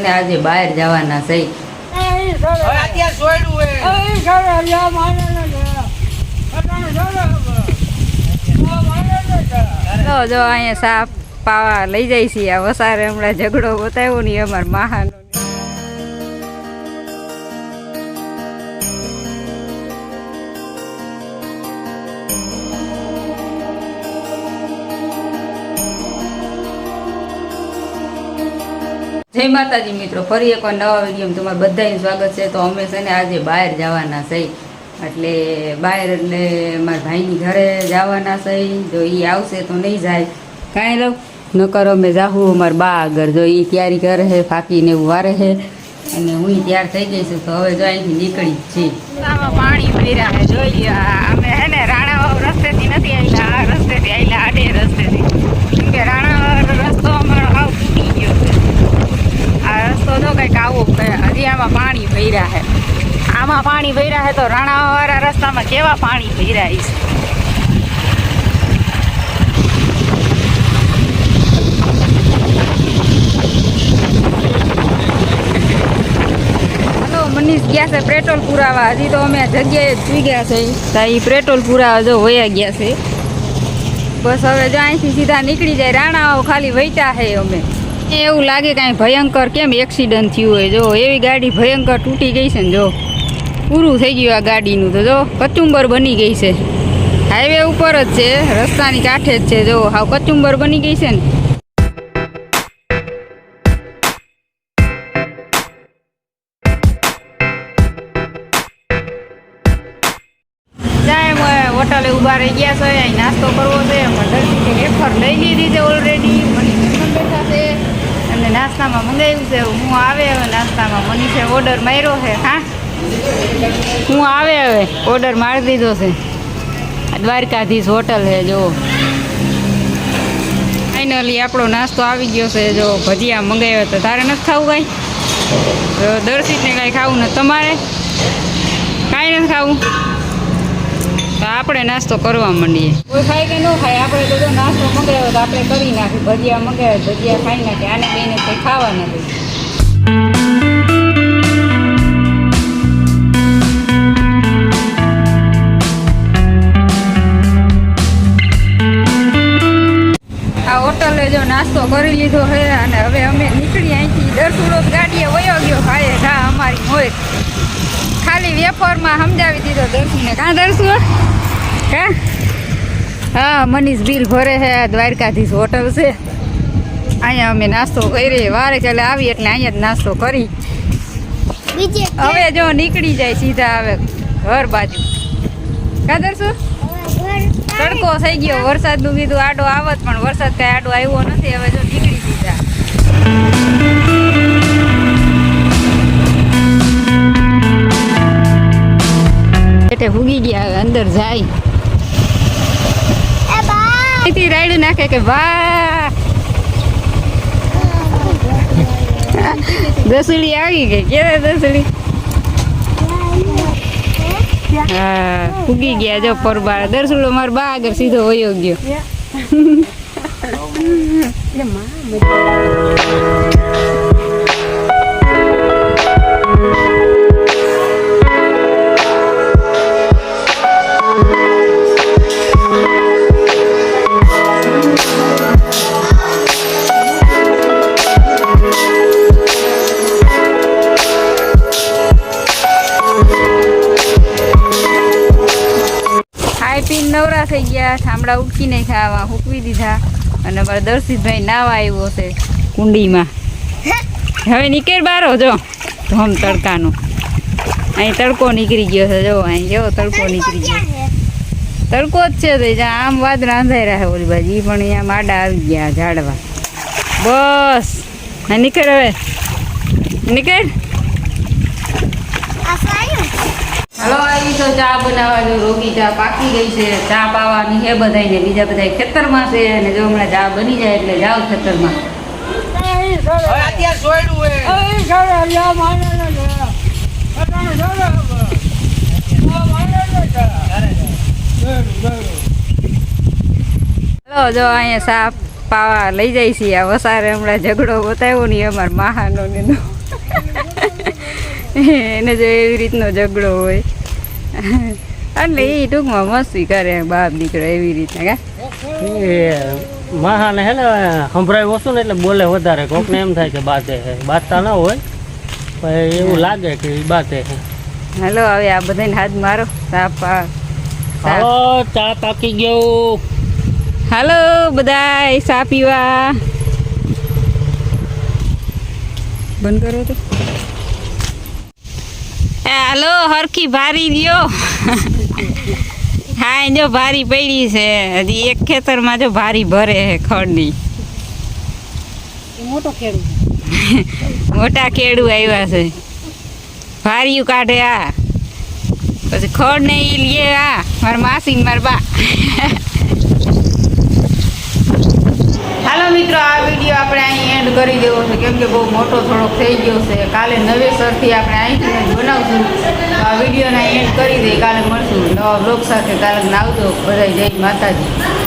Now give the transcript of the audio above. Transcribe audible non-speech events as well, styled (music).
અને આજે બહાર જવાના છે. હવે અત્યારે સોયડું હે તો જો અહીંયા સાપ પાવા લઈ જાય છે આ વસારે હમણાં ઝઘડો બતાવ્યો નહીં અમાર મહાનો જય માતાજી મિત્રો, ફરી એકવાર નવા વિડીયોમાં તમારું બધાનું સ્વાગત છે. તો અમે છે ને આજે બહાર જવાના છે. એટલે બહાર એટલે મારા ભાઈની ઘરે જવાના છે. જો એ આવશે તો નહીં જાય. કાંઈ લઉં નકર અમે જાહું, અમારા બા આગળ જો એ તૈયારી કરે છે ફાકીને એવું વારે છે. અને હું તૈયાર થઈ ગઈ છું, તો હવે જો અહીંથી નીકળી જ આમાં પાણી ભર્યા છે. જોઈએ અમે હે ને રાણા રસ્તેથી નથી આવેલા આ રસ્તેથી આવેલા આડે રસ્તેથી કેમ કે રાણાવાવ રસ્તો અમારો હાવ તૂટી ગયો છે આ રસ્તો જો કંઈક આવો છે. હજી આમાં પાણી ભર્યા છે આમાં પાણી ભર્યા છે તો રાણાવાળા રસ્તામાં કેવા પાણી ભર્યા છે મનીષ ગયા છે પેટ્રોલ પુરાવા. હજી તો અમે જગ્યાએ સુઈ ગયા છે. તો પેટ્રોલ પુરાવા જો વયા ગયા છે. બસ હવે જો અહીંથી સીધા નીકળી જાય. રાણાઓ ખાલી વૈટા છે અમે. એવું લાગે કાંઈ ભયંકર કેમ એક્સિડન્ટ થયું હોય. જો એવી ગાડી ભયંકર તૂટી ગઈ છે ને જો. પૂરું થઈ ગયું આ ગાડીનું તો જો, કચુંબર બની ગઈ છે. હાઈવે ઉપર જ છે, રસ્તાની કાંઠે જ છે, જો, હાવ કચુંબર બની ગઈ છે ને. હોટલે ઊભા રહી ગયા છે, અહીં નાસ્તો કરવો છે દર્શીને વેફર લઈ લીધી છે ઓલરેડી મની બેઠા છે. અને નાસ્તામાં મંગાવ્યું છે, હું આવે, હવે નાસ્તામાં મનીષે ઓર્ડર માર્યો છે, હા. હું આવે હવે. ઓર્ડર મારી દીધો છે. દ્વારકાધીશ હોટલ છે જો ફાઇનલી આપણો નાસ્તો આવી ગયો છે, જો ભજીયા મંગાવ્યો તો તારે નથી ખાવું કાંઈ? દર્શિતને કાંઈ ખાવું ને તમારે? કાંઈ નથી ખાવું? તો આપણે નાસ્તો કરવા માંડીએ. કોઈ ખાય કે ન ખાય, આપણે જો નાસ્તો મંગાવ્યો તો આપણે કરી નાખી ભજીયા મંગાવ્યા, ભજીયા ખાઈ નાખી આને બેને કંઈ ખાવા નથી નાસ્તો કરી લીધો છે અને હવે અમે નીકળી અહીંથી દરસુડો ગાડીએ વયો ગયો હાય હા અમારી હોય ખાલી વેફરમાં સમજાવી દીધો દર્શુને કાં દર્શુ? કા હા મનીષ બિલ ભરે છે આ દ્વારકાધીશ હોટલ છે. અહીંયા અમે નાસ્તો કરી વારે ચાલે આવી એટલે અહીંયા જ નાસ્તો કરી. હવે જો નીકળી જાય સીધા હવે ઘર બાજુ. કા શું? તડકો થઈ ગયો. વરસાદનું કીધું આડો આવત પણ વરસાદ કઈ આડો આવ્યો નથી. હવે જો નીકળી દીધા. એટલે ભૂગી ગયા હવે અંદર જાય. રાયડું નાખે કે વાહ! (laughs) દસડી આવી ગઈ. ક્યારે દસડી? હા ઉગી ગયા જો પરબાર. દરસુડો મારો બા આગળ સીધો વયો ગયો. (laughs) (laughs) ખાઈ નવરા થઈ ગયા ઠામડા ઉટકીને ખાવા હૂકવી દીધા. અને મારા દર્શિતભાઈ નાવા આવ્યો છે કુંડીમાં. હવે નીકળ બારો, જો. ધોમ તડકાનો. અહીં તડકો નીકળી ગયો છે, જો, અહીં જો, તડકો નીકળી ગયો. તડકો જ છે તો આમ વાત રાંધાઈ રહ્યા ઓલી બાજુ. એ પણ અહીંયા માડા આવી ગયા ઝાડવા. બસ. નીકળ હવે. નીકળ. હલો આવી તો ચા બનાવવાની રોગી ચા પાકી ગઈ છે. ચા પાવાની છે બધાને બીજા બધા ખેતરમાં છે અને જો હમણાં ચા બની જાય એટલે જાઓ ખેતરમાં. હે હલો જો અહીંયા સાફ પાવા લઈ જાય છે. આ વસારે હમણાં ઝઘડો બતાવ્યો નહીં અમારા મહાનો ને એનો. એને જો એવી રીતનો ઝઘડો હોય. એટલે એ ટૂંકમાં મસ્તી કરે બાપ દીકરો એવી રીતના કા? એ મહાને હે ને સંભળાય ઓછું ને એટલે બોલે વધારે. કોકને એમ થાય કે બાતે હે. બાતતા ના હોય પણ એવું લાગે કે બાતે હેલો હાલો હવે આ બધાને હાથ મારો. સાપા હાલો ચા પાકી ગયો. હાલો બધાય સા પીવા. બંધ કરો તો. હાલો હરખી ભારી દો હા એ જો ભારી પડી છે. હજી એક ખેતરમાં જો ભારી ભરે છે ખડની. મોટો ખેડૂત. મોટા કેળું આવ્યા છે. ભારીયું કાઢે આ. પછી ખડ ને ઈ લે આ. મારા માસી ને મારા બા. હાલો મિત્રો, આ વીડિયો આપણે અહીં એન્ડ કરી દેવો છે. કેમ કે બહુ મોટો થોડોક થઈ ગયો છે. કાલે નવેસરથી આપણે અહીંથી બનાવશું. આ વિડીયોને એન્ડ કરી દઈએ. કાલે મળશું. નવા બ્લોગ સાથે. કાલે આવજો. બધા જય માતાજી.